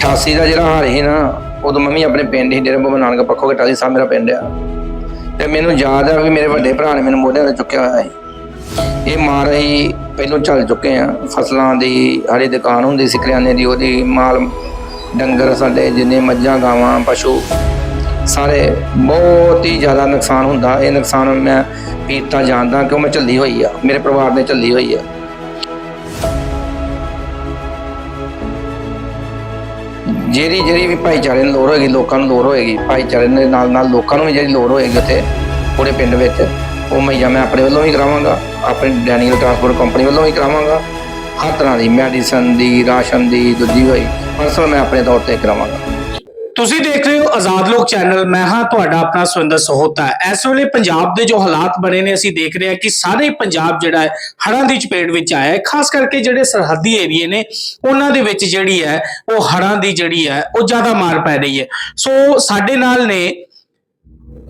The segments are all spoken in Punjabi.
88 ਦਾ ਜਿਹੜਾ ਹਾਲ ਸੀ ਨਾ, ਉਦੋਂ ਮੰਮੀ ਆਪਣੇ ਪਿੰਡ ਹੀ ਡੇਰਾ ਬਾਬਾ ਨਾਨਕ ਪੱਖੋ ਘਟਾਲੀ ਸਾਹਿਬ ਮੇਰਾ ਪਿੰਡ ਆ। ਤੇ ਮੈਨੂੰ ਯਾਦ ਆ ਵੀ ਮੇਰੇ ਵੱਡੇ ਭਰਾ ਨੇ ਮੈਨੂੰ ਮੋਢਿਆਂ ਤੇ ਚੁੱਕਿਆ ਹੋਇਆ ਸੀ। ਇਹ ਮਾਰ ਅਸੀਂ ਪਹਿਲੋਂ ਚੱਲ ਚੁੱਕੇ ਆ, ਫਸਲਾਂ ਦੀ ਸਾਡੀ ਦੁਕਾਨ ਹੁੰਦੀ ਸੀ ਕਰਿਆਨੇ ਦੀ, ਉਹਦੀ ਮਾਲ, ਡੰਗਰ ਸਾਡੇ ਜਿੰਨੇ ਮੱਝਾਂ, ਗਾਵਾਂ, ਪਸ਼ੂ, ਸਾਰੇ ਬਹੁਤ ਹੀ ਜ਼ਿਆਦਾ ਨੁਕਸਾਨ ਹੁੰਦਾ। ਇਹ ਨੁਕਸਾਨ ਮੈਂ ਪੀਤਾ ਜਾਣਦਾ ਕਿਉਂ ਮੈਂ ਝੱਲੀ ਹੋਈ ਆ, ਮੇਰੇ ਪਰਿਵਾਰ ਨੇ ਝੱਲੀ ਹੋਈ ਆ। ਜਿਹੜੀ ਜਿਹੜੀ ਵੀ ਭਾਈਚਾਰੇ ਨੂੰ ਲੋੜ ਹੋਏਗੀ, ਲੋਕਾਂ ਨੂੰ ਲੋੜ ਹੋਏਗੀ, ਭਾਈਚਾਰੇ ਦੇ ਨਾਲ ਨਾਲ ਲੋਕਾਂ ਨੂੰ ਵੀ ਜਿਹੜੀ ਲੋੜ ਹੋਏਗੀ ਉੱਥੇ, ਪੂਰੇ ਪਿੰਡ ਵਿੱਚ, ਉਹ ਮੁਹੱਈਆ ਮੈਂ ਆਪਣੇ ਵੱਲੋਂ ਵੀ ਕਰਾਵਾਂਗਾ, ਆਪਣੀ ਡੈਨੀਅਲ ਟਰਾਂਸਪੋਰਟ ਕੰਪਨੀ ਵੱਲੋਂ ਵੀ ਕਰਾਵਾਂਗਾ, ਹਰ ਤਰ੍ਹਾਂ ਦੀ ਮੈਡੀਸਨ ਦੀ, ਰਾਸ਼ਨ ਦੀ, ਦੂਜੀ ਹੋਈ ਪਰਸਨਲ ਮੈਂ ਆਪਣੇ ਤੌਰ ਤੇ ਕਰਾਵਾਂਗਾ। ਤੁਸੀਂ ਦੇਖ ਰਹੇ ਹੋ ਆਜ਼ਾਦ ਲੋਕ ਚੈਨਲ ਮੈਂ ਹਾਂ ਤੁਹਾਡਾ ਆਪਣਾ ਸੁਰਿੰਦਰ ਸਹੋਤਾ। ਇਸ ਵੇਲੇ ਪੰਜਾਬ ਦੇ ਜੋ ਹਾਲਾਤ ਬਣੇ ਨੇ, ਅਸੀਂ ਦੇਖ ਰਹੇ ਹਾਂ ਕਿ ਸਾਰੇ ਪੰਜਾਬ ਜਿਹੜਾ ਹੈ, ਹੜ੍ਹਾਂ ਦੀ ਚਪੇਟ ਵਿੱਚ ਆਇਆ ਹੈ। ਖਾਸ ਕਰਕੇ ਜਿਹੜੇ ਸਰਹੱਦੀ ਏਰੀਏ ਨੇ, ਉਹਨਾਂ ਦੇ ਵਿੱਚ ਜਿਹੜੀ ਹੈ, ਉਹ ਹੜ੍ਹਾਂ ਦੀ ਜਿਹੜੀ ਹੈ, ਉਹ ਜ਼ਿਆਦਾ ਮਾਰ ਪੈ ਰਹੀ ਹੈ। ਸੋ ਸਾਡੇ ਨਾਲ ਨੇ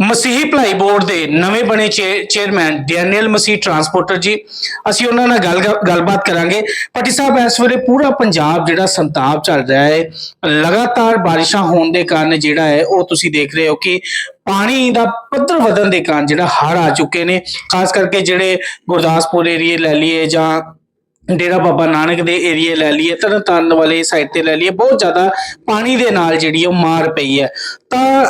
ਮਸੀਹੀ ਭਲਾਈ ਬੋਰਡ ਦੇ ਨਵੇਂ ਬਣੇ ਚੇ- ਚੇਅਰਮੈਨ ਡੈਨੀਅਲ ਮਸੀਹ ਟਰਾਂਸਪੋਰਟਰ ਜੀ, ਅਸੀਂ ਉਹਨਾਂ ਨਾਲ ਗੱਲ ਗੱਲਬਾਤ ਕਰਾਂਗੇ। ਪਟੀ ਸਾਹਿਬ, ਇਸ ਵੇਲੇ ਪੂਰਾ ਪੰਜਾਬ ਜਿਹੜਾ ਸੰਤਾਪ ਚੱਲ ਰਿਹਾ ਹੈ, ਲਗਾਤਾਰ ਬਾਰਿਸ਼ਾਂ ਹੋਣ ਦੇ ਕਾਰਨ ਜਿਹੜਾ ਹੈ, ਉਹ ਤੁਸੀਂ ਦੇਖ ਰਹੇ ਹੋ ਕਿ ਪਾਣੀ ਦਾ ਪੱਧਰ ਵਧਣ ਦੇ ਕਾਰਨ ਜਿਹੜਾ ਹੜ੍ਹ ਆ ਚੁੱਕੇ ਨੇ। ਖਾਸ ਕਰਕੇ ਜਿਹੜੇ ਗੁਰਦਾਸਪੁਰ ਏਰੀਏ ਲੈ ਲਈਏ ਜਾਂ ਡੇਰਾ ਬਾਬਾ ਨਾਨਕ ਦੇ ਏਰੀਏ ਲੈ ਲਈਏ, ਤਰਨਤਾਰਨ ਵਾਲੇ ਸਾਈਡ ਤੇ ਲੈ ਲਈਏ, ਬਹੁਤ ਜ਼ਿਆਦਾ ਪਾਣੀ ਦੇ ਨਾਲ ਜਿਹੜੀ ਉਹ ਮਾਰ ਪਈ ਹੈ। ਤਾਂ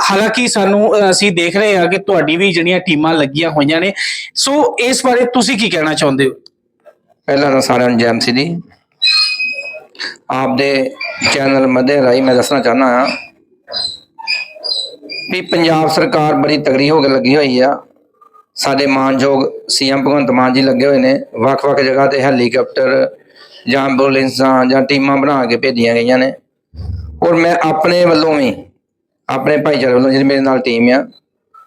ਹਾਲਾਂਕਿ ਸਾਨੂੰ ਅ, ਅਸੀਂ ਦੇਖ ਰਹੇ ਹਾਂ ਕਿ ਤੁਹਾਡੀ ਵੀ ਜਿਹੜੀਆਂ ਟੀਮਾਂ ਲੱਗੀਆਂ ਹੋਈਆਂ ਨੇ। ਸੋ ਇਸ ਬਾਰੇ ਤੁਸੀਂ ਕੀ ਕਹਿਣਾ ਚਾਹੁੰਦੇ ਹੋ? ਪਹਿਲਾਂ ਤਾਂ ਸਾਰਿਆਂ ਨੂੰ ਜੈਮ ਦੀ। ਆਪਦੇ ਚੈਨਲ ਮਧੇ ਰਾਹੀਂ ਮੈਂ ਦੱਸਣਾ ਚਾਹਨਾ ਹਾਂ ਵੀ ਪੰਜਾਬ ਸਰਕਾਰ ਬੜੀ ਤਗੜੀ ਹੋ ਕੇ ਲੱਗੀ ਹੋਈ ਆ। ਸਾਡੇ ਮਾਨਯੋਗ ਸੀਐਮ ਭਗਵੰਤ ਮਾਨ ਜੀ ਲੱਗੇ ਹੋਏ ਨੇ। ਵੱਖ-ਵੱਖ ਜਗ੍ਹਾ ਤੇ ਹੈਲੀਕਾਪਟਰ ਜਾਂ ਐਂਬੂਲੈਂਸਾਂ ਜਾਂ ਟੀਮਾਂ ਬਣਾ ਕੇ ਭੇਜੀਆਂ ਗਈਆਂ ਨੇ। ਔਰ ਮੈਂ ਆਪਣੇ ਵੱਲੋਂ ਵੀ ਆਪਣੇ ਭਾਈਚਾਰੇ ਵੱਲੋਂ ਜਿਹੜੀ ਮੇਰੇ ਨਾਲ ਟੀਮ ਆ,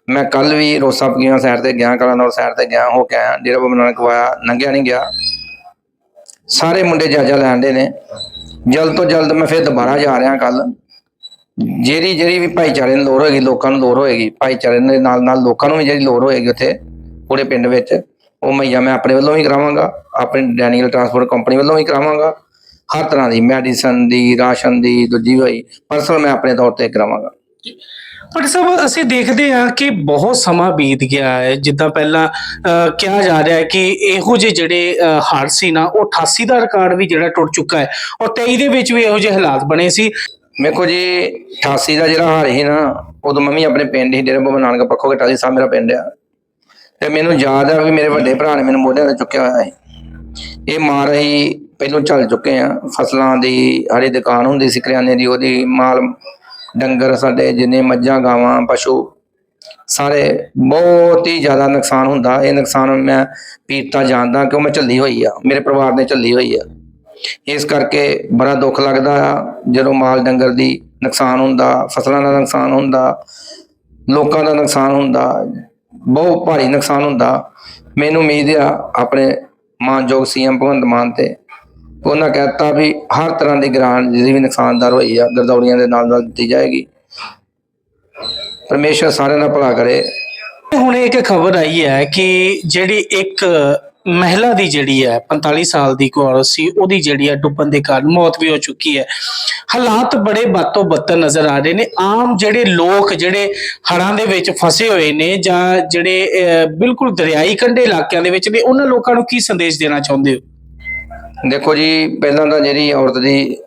ਮੈਂ ਕੱਲ ਵੀ ਰੋਸਾ ਪਗੀਆਂ ਸਾਈਡ ਤੇ ਗਿਆ ਕਲਾਨੌਰ ਸਾਈਡ ਤੇ ਗਿਆ, ਹੋ ਕੇ ਆਇਆ, ਡੇਰਾ ਬਾਬਾ ਨਾਨਕ ਵਾਇਆ ਨੰਗਿਆ ਨਹੀਂ ਗਿਆ। ਸਾਰੇ ਮੁੰਡੇ ਜਾਜਾ ਲੈਂਦੇ ਨੇ। ਜਲਦ ਤੋਂ ਜਲਦ ਮੈਂ ਫਿਰ ਦੁਬਾਰਾ ਜਾ ਰਿਹਾ ਕੱਲ ਜਿਹੜੀ ਜਿਹੜੀ ਵੀ ਭਾਈਚਾਰੇ ਨੂੰ ਲੋੜ ਹੋਏਗੀ, ਲੋਕਾਂ ਨੂੰ ਲੋੜ ਹੋਏਗੀ, ਭਾਈਚਾਰੇ ਦੇ ਨਾਲ ਨਾਲ ਲੋਕਾਂ ਨੂੰ ਵੀ ਜਿਹੜੀ ਲੋੜ ਹੋਏਗੀ ਉੱਥੇ, ਪੂਰੇ ਪਿੰਡ ਵਿੱਚ, ਉਹ ਮੁਹੱਈਆ ਮੈਂ ਆਪਣੇ ਵੱਲੋਂ ਵੀ ਕਰਾਵਾਂਗਾ, ਆਪਣੀ ਡੈਨੀਅਲ ਟਰਾਂਸਪੋਰਟ ਕੰਪਨੀ ਵੱਲੋਂ ਵੀ ਕਰਾਵਾਂਗਾ। ਹਰ ਤਰ੍ਹਾਂ ਦੀ ਮੈਡੀਸਨ ਦੀ, ਰਾਸ਼ਨ ਦੀ, ਦੂਜੀ ਹੋਈ ਪਰਸਨਲ ਮੈਂ ਆਪਣੇ ਤੌਰ ਤੇ ਕਰਾਵਾਂਗਾ। ਪਰ ਸਭ ਅਸੀਂ ਦੇਖਦੇ ਹਾਂ ਕਿ ਬਹੁਤ ਸਮਾਂ ਬੀਤ ਗਿਆ ਹੈ। ਜਿੱਦਾਂ ਪਹਿਲਾਂ ਕਿਹਾ ਜਾ ਰਿਹਾ ਹੈ ਕਿ ਇਹੋ ਜਿਹੇ ਜਿਹੜੇ ਅ, ਸੀ ਨਾ ਉਹ 88 ਦਾ ਰਿਕਾਰਡ ਵੀ ਜਿਹੜਾ ਟੁੱਟ ਚੁੱਕਾ ਹੈ ਔਰ 23 ਦੇ ਵਿੱਚ ਵੀ ਇਹੋ ਜਿਹੇ ਹਾਲਾਤ ਬਣੇ ਸੀ। ਵੇਖੋ ਜੀ 88 ਦਾ ਜਿਹੜਾ ਹਾਲ ਸੀ ਨਾ ਉਦੋਂ ਮੰਮੀ ਆਪਣੇ ਪਿੰਡ ਹੀ ਡੇਰਾ ਬਾਬਾ ਨਾਨਕ ਪੱਖੋ ਘਟਾਲੀ ਸਾਹਿਬ ਮੇਰਾ ਪਿੰਡ ਆ। ਤੇ ਮੈਨੂੰ ਯਾਦ ਆ ਵੀ ਮੇਰੇ ਵੱਡੇ ਭਰਾ ਨੇ ਮੈਨੂੰ ਮੋਢਿਆਂ ਤੇ ਚੁੱਕਿਆ ਹੋਇਆ ਸੀ। ਇਹ ਮਾਰ ਅਸੀਂ ਪਹਿਲੋਂ ਚੱਲ ਚੁੱਕੇ ਆ ਫਸਲਾਂ ਦੀ ਸਾਡੀ ਦੁਕਾਨ ਹੁੰਦੀ ਸੀ ਕਰਿਆਨੇ ਦੀ ਉਹਦੀ ਮਾਲ ਡੰਗਰ ਸਾਡੇ ਜਿੰਨੇ ਮੱਝਾਂ, ਗਾਵਾਂ, ਪਸ਼ੂ ਸਾਰੇ ਬਹੁਤ ਹੀ ਜ਼ਿਆਦਾ ਨੁਕਸਾਨ ਹੁੰਦਾ। ਇਹ ਨੁਕਸਾਨ ਮੈਂ ਪੀੜਤਾ ਜਾਣਦਾ ਕਿਉਂ ਮੈਂ ਝੱਲੀ ਹੋਈ ਆ, ਮੇਰੇ ਪਰਿਵਾਰ ਨੇ ਝੱਲੀ ਹੋਈ ਆ। ਇਸ ਕਰਕੇ ਬੜਾ ਦੁੱਖ ਲੱਗਦਾ ਆ, ਜਦੋਂ ਮਾਲ ਡੰਗਰ ਦੀ ਨੁਕਸਾਨ ਹੁੰਦਾ, ਫਸਲਾਂ ਦਾ ਨੁਕਸਾਨ ਹੁੰਦਾ, ਲੋਕਾਂ ਦਾ ਨੁਕਸਾਨ ਹੁੰਦਾ, ਬਹੁਤ ਭਾਰੀ ਨੁਕਸਾਨ ਹੁੰਦਾ। ਮੈਨੂੰ ਉਮੀਦ ਆ, ਆਪਣੇ ਮਾਨਯੋਗ ਸੀਐਮ ਭਗਵੰਤ ਮਾਨ ਤੇ ਉਹਨਾਂ ਕਹਿਤਾ ਵੀ ਹਰ ਤਰ੍ਹਾਂ ਦੀ ਗ੍ਰਾਂਟ ਜਿਹੜੀ ਵੀ ਨੁਕਸਾਨਦਾਰ ਹੋਈ ਆ, ਗਰਦੌੜੀਆਂ ਦੇ ਨਾਲ ਨਾਲ ਦਿੱਤੀ ਜਾਏਗੀ। ਪਰਮੇਸ਼ਰ ਸਾਰਿਆਂ ਦਾ ਭਲਾ ਕਰੇ। ਹੁਣ ਇੱਕ ਖਬਰ ਆਈ ਹੈ ਕਿ ਜਿਹੜੀ ਇੱਕ ਮਹਿਲਾ ਦੀ ਜਿਹੜੀ ਹੈ 45 ਸਾਲ ਦੀ ਇੱਕ ਔਰਤ ਸੀ, ਉਹਦੀ ਜਿਹੜੀ ਹੈ ਡੁੱਬਣ ਦੇ ਕਾਰਨ ਮੌਤ ਵੀ ਹੋ ਚੁੱਕੀ ਹੈ। ਹਾਲਾਤ ਬੜੇ ਬਾਤੋਂ ਬੱਤਰ ਨਜ਼ਰ ਆ ਰਹੇ ਨੇ। ਆਮ ਜਿਹੜੇ ਲੋਕ ਜਿਹੜੇ ਹੜ੍ਹਾਂ ਦੇ ਵਿੱਚ ਫਸੇ ਹੋਏ ਨੇ ਜਾਂ ਜਿਹੜੇ ਬਿਲਕੁਲ ਦਰਿਆਈ ਕੰਢੇ ਇਲਾਕਿਆਂ ਦੇ ਵਿੱਚ ਨੇ, ਉਹਨਾਂ ਲੋਕਾਂ ਨੂੰ ਕੀ ਸੰਦੇਸ਼ ਦੇਣਾ ਚਾਹੁੰਦੇ ਹੋ? ਦੇਖੋ ਜੀ, ਪਹਿਲਾਂ ਤਾਂ ਜਿਹੜੀ ਔਰਤ ਦੀ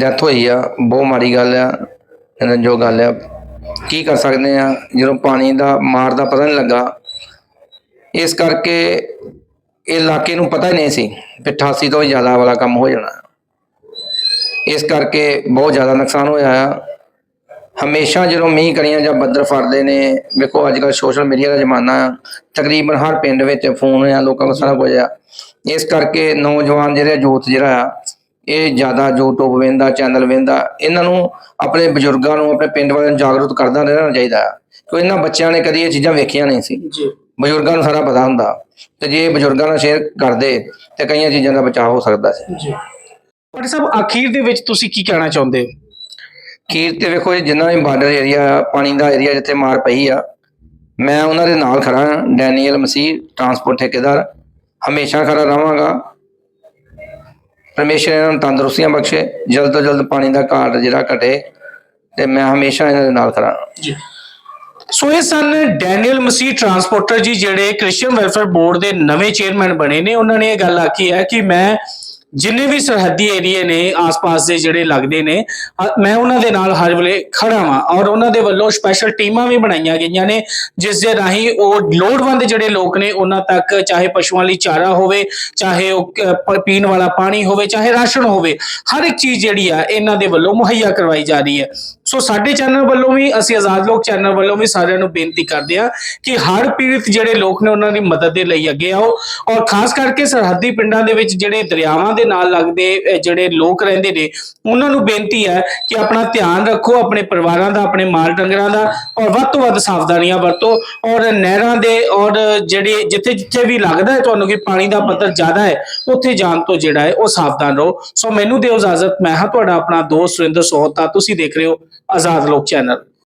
ਡੈਥ ਹੋਈ ਆ, ਬਹੁਤ ਮਾੜੀ ਗੱਲ ਆ ਜੋ ਗੱਲ ਆ। ਕੀ ਕਰ ਸਕਦੇ ਆ, ਜਦੋਂ ਪਾਣੀ ਦਾ ਮਾਰ ਦਾ ਪਤਾ ਨਹੀਂ ਲੱਗਾ, ਇਸ ਕਰਕੇ ਇਹ ਇਲਾਕੇ ਨੂੰ ਪਤਾ ਹੀ ਨਹੀਂ ਸੀ ਵੀ 88 ਤੋਂ ਵੀ ਜ਼ਿਆਦਾ ਵਾਲਾ ਕੰਮ ਹੋ ਜਾਣਾ। ਇਸ ਕਰਕੇ ਬਹੁਤ ਜ਼ਿਆਦਾ ਨੁਕਸਾਨ ਹੋਇਆ ਆ। ਹਮੇਸ਼ਾ ਜਦੋਂ ਮੀਂਹ ਕਣੀਆਂ ਜਾਂ ਬੱਦਲ ਫੜਦੇ ਨੇ, ਵੇਖੋ ਅੱਜ ਕੱਲ ਸੋਸ਼ਲ ਮੀਡੀਆ ਦਾ ਜ਼ਮਾਨਾ ਆ। ਤਕਰੀਬਨ ਹਰ ਪਿੰਡ ਵਿੱਚ ਫੋਨ ਆ, ਲੋਕਾਂ ਕੋਲ ਸਾਰਾ ਕੁਝ ਆ। ਇਸ ਕਰਕੇ ਨੌਜਵਾਨ ਜਿਹੜੇ ਯੂਥ ਜਿਹੜਾ ਆ ਇਹ ਜ਼ਿਆਦਾ YouTube ਵੇਂਦਾ ਚੈਨਲ ਵੇਂਦਾ ਇਹਨਾਂ ਨੂੰ ਆਪਣੇ ਬਜ਼ੁਰਗਾਂ ਨੂੰ ਆਪਣੇ ਪਿੰਡ ਵਾਲਿਆਂ ਨੂੰ ਜਾਗਰੂਕ ਕਰਦਾ ਰਹਿਣਾ ਚਾਹੀਦਾ ਆ। ਕਿਉਂਕਿ ਇਹਨਾਂ ਬੱਚਿਆਂ ਨੇ ਕਦੀ ਇਹ ਚੀਜ਼ਾਂ ਵੇਖੀਆਂ ਨਹੀਂ ਸੀ। ਜੀ। ਬਜ਼ੁਰਗਾਂ ਨੂੰ ਸਾਰਾ ਪਤਾ ਹੁੰਦਾ। ਤੇ ਜੇ ਇਹ ਬਜ਼ੁਰਗਾਂ ਨਾਲ ਸ਼ੇਅਰ ਕਰਦੇ ਤੇ ਕਈਆਂ ਚੀਜ਼ਾਂ ਦਾ ਬਚਾਅ ਹੋ ਸਕਦਾ ਸੀ। ਜੀ। ਪਰ ਸਭ ਅਖੀਰ ਦੇ ਵਿੱਚ ਤੁਸੀਂ ਕੀ ਕਹਿਣਾ ਚਾਹੁੰਦੇ ਹੋ? ਖੀਰ ਤੇ ਵੇਖੋ ਇਹ ਜਿੰਨਾ ਵੀ ਬਾਰਡਰ ਏਰੀਆ ਪਾਣੀ ਦਾ ਏਰੀਆ ਜਿੱਥੇ ਮਾਰ ਪਈ ਆ ਮੈਂ ਉਹਨਾਂ ਦੇ ਨਾਲ ਖੜਾ ਹਾਂ ਡੈਨੀਅਲ ਮਸੀਹ ਟਰਾਂਸਪੋਰਟ ਠੇਕੇਦਾਰ। ਹਮੇਸ਼ਾ ਖਰਾ ਰਵਾਂਗਾ ਪਰਮੇਸ਼ਰ ਇਹਨਾਂ ਨੂੰ ਤੰਦਰੁਸਤੀਆਂ ਬਖਸ਼ੇ, ਜਲਦ ਤੋਂ ਜਲਦ ਪਾਣੀ ਦਾ ਘਾਟ ਜਿਹੜਾ ਘਟੇ ਤੇ ਮੈਂ ਹਮੇਸ਼ਾ ਇਹਨਾਂ ਦੇ ਨਾਲ ਖੜਾ। ਜੀ। ਸੋ ਇਹ ਸਨ ਡੈਨੀਅਲ ਮਸੀਹ ਟਰਾਂਸਪੋਰਟਰ ਜੀ, ਜਿਹੜੇ ਕ੍ਰਿਸਚੀਅਨ ਵੈਲਫੇਅਰ ਬੋਰਡ ਦੇ ਨਵੇਂ ਚੇਅਰਮੈਨ ਬਣੇ ਨੇ। ਉਹਨਾਂ ਨੇ ਇਹ ਗੱਲ ਆਖੀ ਹੈ ਕਿ ਮੈਂ ਜਿੰਨੇ ਵੀ ਸਰਹੱਦੀ ਏਰੀਏ ਨੇ, ਆਸ-ਪਾਸ ਦੇ ਜਿਹੜੇ ਲੱਗਦੇ ਨੇ ਮੈਂ ਉਹਨਾਂ ਦੇ ਨਾਲ ਹਰ ਵੇਲੇ ਖੜਾ ਵਾਂ ਔਰ ਉਹਨਾਂ ਦੇ ਵੱਲੋਂ ਸਪੈਸ਼ਲ ਟੀਮਾਂ ਵੀ ਬਣਾਈਆਂ ਗਈਆਂ ਨੇ, ਜਿਸ ਦੇ ਰਾਹੀਂ ਉਹ ਲੋੜਵੰਦ ਜਿਹੜੇ ਲੋਕ ਨੇ, ਉਹਨਾਂ ਤੱਕ ਚਾਹੇ ਪਸ਼ੂਆਂ ਲਈ ਚਾਰਾ ਹੋਵੇ, ਚਾਹੇ ਉਹ ਪੀਣ ਵਾਲਾ ਪਾਣੀ ਹੋਵੇ, ਚਾਹੇ ਰਾਸ਼ਨ ਹੋਵੇ, ਹਰ ਇੱਕ ਚੀਜ਼ ਜਿਹੜੀ ਆ, ਇਹਨਾਂ ਦੇ ਵੱਲੋਂ ਮੁਹੱਈਆ ਕਰਵਾਈ ਜਾ ਰਹੀ ਹੈ। ਸੋ ਸਾਡੇ ਚੈਨਲ ਵੱਲੋਂ ਵੀ, ਅਸੀਂ ਆਜ਼ਾਦ ਲੋਕ ਚੈਨਲ ਵੱਲੋਂ ਵੀ ਸਾਰਿਆਂ ਨੂੰ ਬੇਨਤੀ ਕਰਦੇ ਹਾਂ ਕਿ ਹਰ ਪੀੜਤ ਜਿਹੜੇ ਲੋਕ ਨੇ ਉਹਨਾਂ ਦੀ ਮਦਦ ਦੇ ਲਈ ਅੱਗੇ ਆਓ ਔਰ ਖਾਸ ਕਰਕੇ ਸਰਹੱਦੀ ਪਿੰਡਾਂ ਦੇ ਵਿੱਚ ਜਿਹੜੇ ਦਰਿਆਵਾਂ ਦੇ ਨਾਲ ਲੱਗਦੇ ਜਿਹੜੇ ਲੋਕ ਰਹਿੰਦੇ ਨੇ, ਉਹਨਾਂ ਨੂੰ ਬੇਨਤੀ ਹੈ ਕਿ ਆਪਣਾ ਧਿਆਨ ਰੱਖੋ, ਆਪਣੇ ਪਰਿਵਾਰਾਂ ਦਾ, ਆਪਣੇ ਮਾਲ ਡੰਗਰਾਂ ਦਾ ਔਰ ਵੱਧ ਤੋਂ ਵੱਧ ਸਾਵਧਾਨੀਆਂ ਵਰਤੋ ਔਰ ਨਹਿਰਾਂ ਦੇ ਔਰ ਜਿਹੜੇ ਜਿੱਥੇ ਜਿੱਥੇ ਵੀ ਲੱਗਦਾ ਹੈ, ਤੁਹਾਨੂੰ ਕਿ ਪਾਣੀ ਦਾ ਪੱਧਰ ਜ਼ਿਆਦਾ ਹੈ, ਉੱਥੇ ਜਾਣ ਤੋਂ ਜਿਹੜਾ ਹੈ ਉਹ ਸਾਵਧਾਨ ਰਹੋ। ਸੋ ਮੈਨੂੰ ਦਿਓ ਇਜਾਜ਼ਤ, ਮੈਂ ਹਾਂ ਤੁਹਾਡਾ ਆਪਣਾ ਦੋਸਤ ਸੁਰਿੰਦਰ ਸੋਹਤਾ, ਤੁਸੀਂ ਦੇਖ ਰਹੇ ਹੋ ਆਜ਼ਾਦ ਲੋਕ ਚੈਨਲ